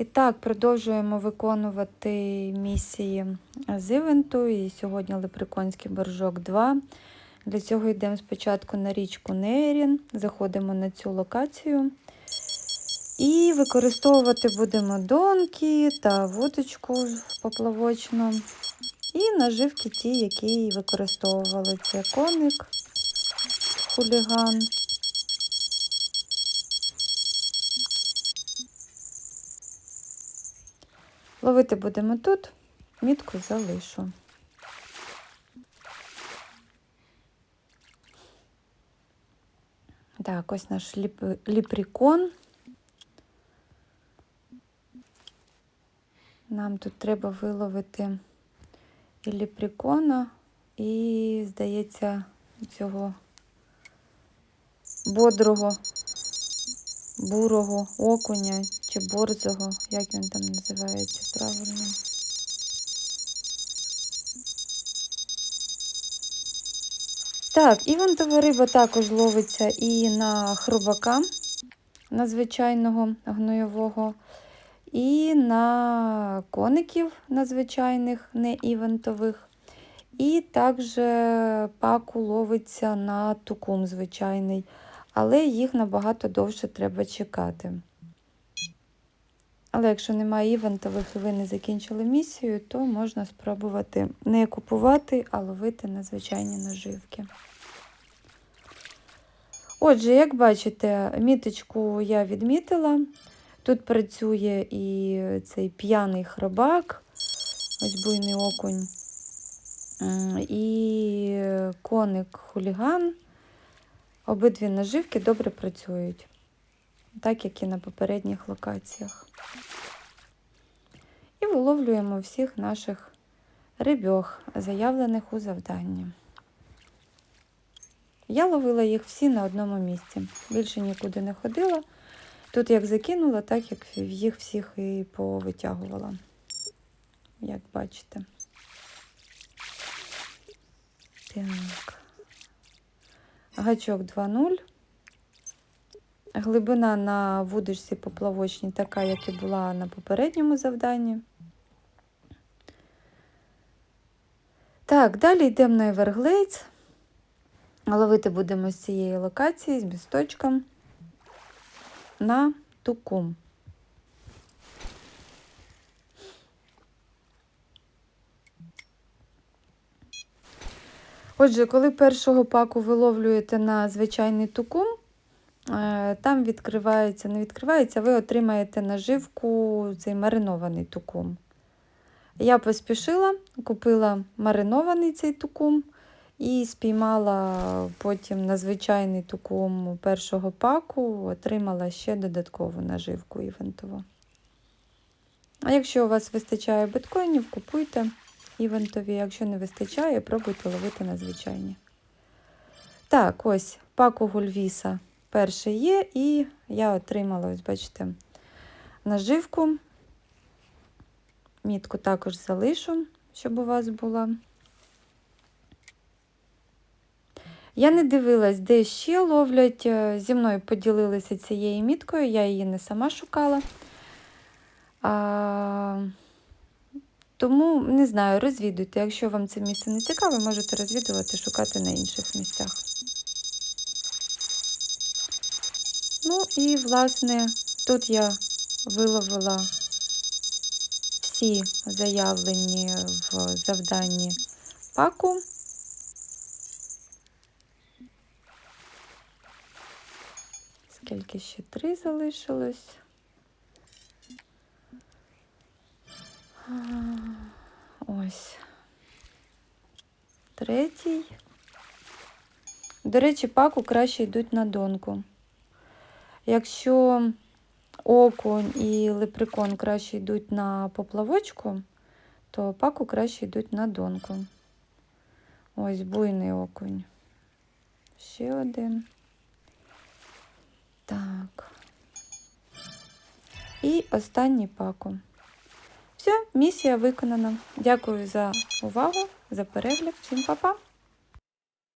І так, продовжуємо виконувати місії з івенту. І сьогодні Лепреконський боржок 2. Для цього йдемо спочатку на річку Нерін, заходимо на цю локацію. І використовувати будемо донки та вудочку поплавочну. І наживки ті, які використовували. Це коник, хуліган. Ловити будемо тут, мітку залишу. Так, ось наш ліп... ліпрікон. Нам тут треба виловити і ліпрікона, і, здається, цього бодрого, бурого окуня чи борзого, як він там називається правильно. Так, івентова риба також ловиться і на хробака, на звичайного гнойового, і на коників на звичайних, не івентових. І також паку ловиться на тукум звичайний, але їх набагато довше треба чекати. Але якщо немає івентових і ви не закінчили місію, то можна спробувати не купувати, а ловити на звичайні наживки. Отже, як бачите, міточку я відмітила. Тут працює і цей п'яний хробак, ось буйний окунь, і коник-хуліган. Обидві наживки добре працюють, так як і на попередніх локаціях. І виловлюємо всіх наших рибьох, заявлених у завданні. Я ловила їх всі на одному місці. Більше нікуди не ходила. Тут як закинула, так як їх всіх і повитягувала, як бачите. Так. Гачок 2.0. Глибина на вудочці поплавочній така, як і була на попередньому завданні. Так, далі йдемо на Everglades. Ловити будемо з цієї локації, з місточком на тукум. Отже, коли першого паку виловлюєте на звичайний тукум, там відкривається, не відкривається, ви отримаєте наживку цей маринований тукум. Я поспішила, купила маринований цей тукум і спіймала потім на звичайний тукум першого паку, отримала ще додаткову наживку івентову. А якщо у вас вистачає біткоїнів, купуйте івентові. Якщо не вистачає, пробуйте ловити на звичайні. Так, ось паку гульвіса перший є, і я отримала, ось, бачите, наживку. Мітку також залишу, щоб у вас була. Я не дивилась, де ще ловлять. е, Зі мною поділилися цією міткою, я її не сама шукала. А, тому не знаю, розвідуйте. Якщо вам це місце не цікаве, можете розвідувати, шукати на інших місцях. І, власне, тут я виловила всі заявлені в завданні паку. Скільки ще три залишилось? Ось. Третій. До речі, паку краще йдуть на донку. Якщо окунь і лепрекон краще йдуть на поплавочку, то паку краще йдуть на донку. Ось буйний окунь. Ще один. Так. І останній паку. Все, місія виконана. Дякую за увагу, за перегляд. Всім па-па!